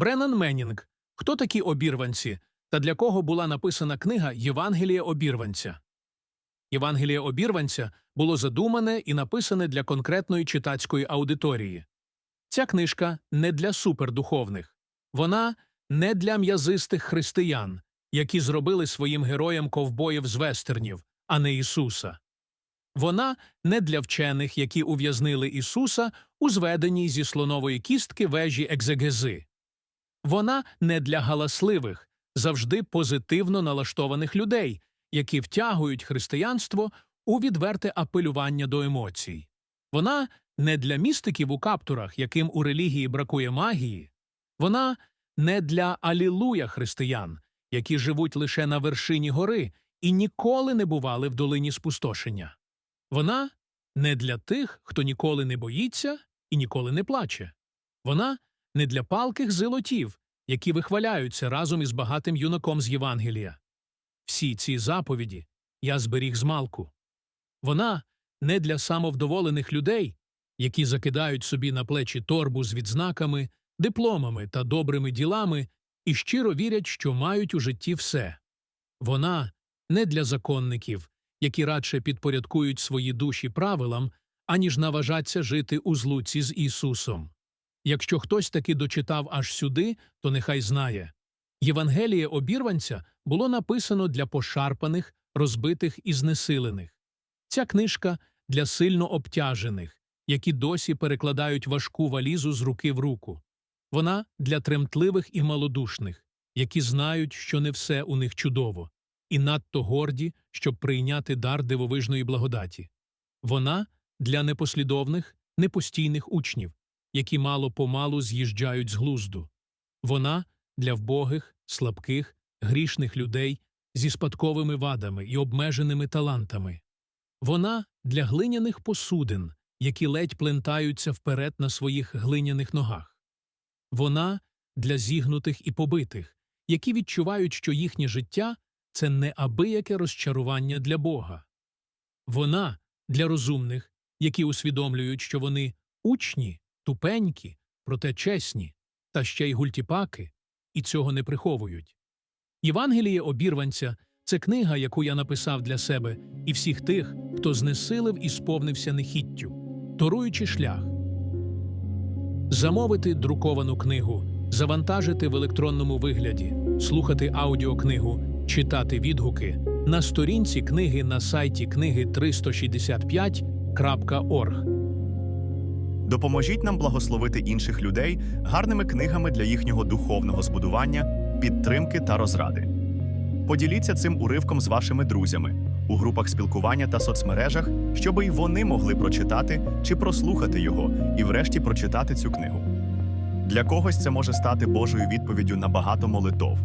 Бреннан Меннінг. Хто такі обірванці та для кого була написана книга Євангелія обірванця? Євангеліє обірванця було задумане і написане для конкретної читацької аудиторії. Ця книжка не для супердуховних. Вона не для м'язистих християн, які зробили своїм героям ковбоїв з вестернів, а не Ісуса. Вона не для вчених, які ув'язнили Ісуса у зведеній зі слонової кістки вежі екзегези. Вона не для галасливих, завжди позитивно налаштованих людей, які втягують християнство у відверте апелювання до емоцій. Вона не для містиків у каптурах, яким у релігії бракує магії. Вона не для алілуя християн, які живуть лише на вершині гори і ніколи не бували в долині спустошення. Вона не для тих, хто ніколи не боїться і ніколи не плаче. Вона не для палких зилотів, які вихваляються разом із багатим юнаком з Євангелія. Всі ці заповіді я зберіг з малку. Вона не для самовдоволених людей, які закидають собі на плечі торбу з відзнаками, дипломами та добрими ділами і щиро вірять, що мають у житті все. Вона не для законників, які радше підпорядкують свої душі правилам, аніж наважаться жити у злуці з Ісусом. Якщо хтось таки дочитав аж сюди, то нехай знає. Євангеліє обірванця було написано для пошарпаних, розбитих і знесилених. Ця книжка для сильно обтяжених, які досі перекладають важку валізу з руки в руку. Вона для тремтливих і малодушних, які знають, що не все у них чудово, і надто горді, щоб прийняти дар дивовижної благодаті. Вона для непослідовних, непостійних учнів, які мало помалу з'їжджають з глузду. Вона для вбогих, слабких, грішних людей зі спадковими вадами і обмеженими талантами. Вона для глиняних посудин, які ледь плентаються вперед на своїх глиняних ногах. Вона для зігнутих і побитих, які відчувають, що їхнє життя це неабияке розчарування для Бога. Вона для розумних, які усвідомлюють, що вони учні, тупенькі, проте чесні, та ще й гультіпаки, і цього не приховують. Євангеліє обірванця це книга, яку я написав для себе і всіх тих, хто знесилив і сповнився нехіттю, торуючи шлях. Замовити друковану книгу, завантажити в електронному вигляді, слухати аудіокнигу, читати відгуки на сторінці книги на сайті книги 365.org. Допоможіть нам благословити інших людей гарними книгами для їхнього духовного збудування, підтримки та розради. Поділіться цим уривком з вашими друзями у групах спілкування та соцмережах, щоб і вони могли прочитати чи прослухати його і врешті прочитати цю книгу. Для когось це може стати Божою відповіддю на багато молитов.